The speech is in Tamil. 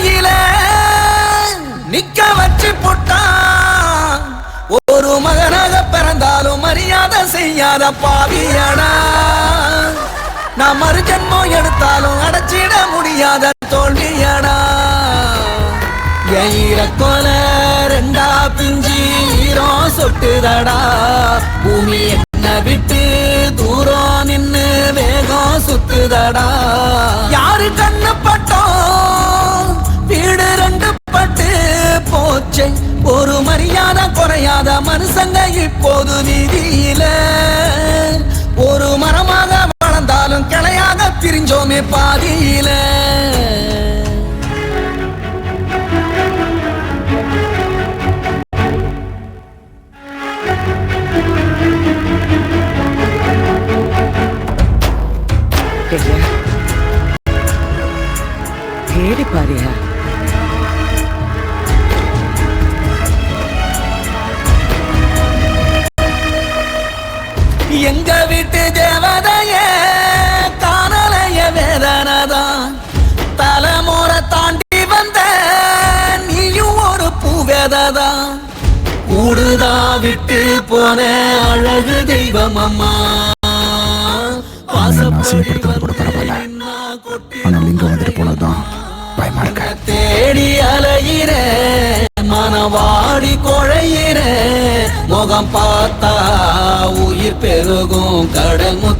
மேடையில நிக்க வச்சு போட்டான். ஒரு மகனாக பிறந்தாலும் மரியாதை செய்யாத பாவியானா. நான் மறு ஜென்மம் எடுத்தாலும் அடைச்சிட முடியாத தோல்வியானா. எயிர ஈரக்கோல ரெண்டா பிஞ்சி ஈரம் சொட்டுதடா. பூமியை போச்சே. ஒரு மரியாதை குறையாத மனுஷங்க இப்போது வீதியில. ஒரு மரமாக வளர்ந்தாலும் கிளையாக பிரிஞ்சோமே பாதியில. ஐயா தேடி பாரியா? எங்க வீட்டு தேவதைய காணலைய வேதனதான் தலைமுறை தாண்டி வந்த நீயும் ஒரு பூவேததான். கூடுதா விட்டு போன அழகு தெய்வம் அம்மா. உன்னை நான் அசிங்கப்படுத்துறது கூட பரவாயில்ல. ஆனால் இங்க வந்துட்டு போனதுதான் பயமா இருக்கு? தேடி அலையிற மனவாடி குழையிற. முகம் பார்த்தா உயிர் பெருகும் கடல் முத்து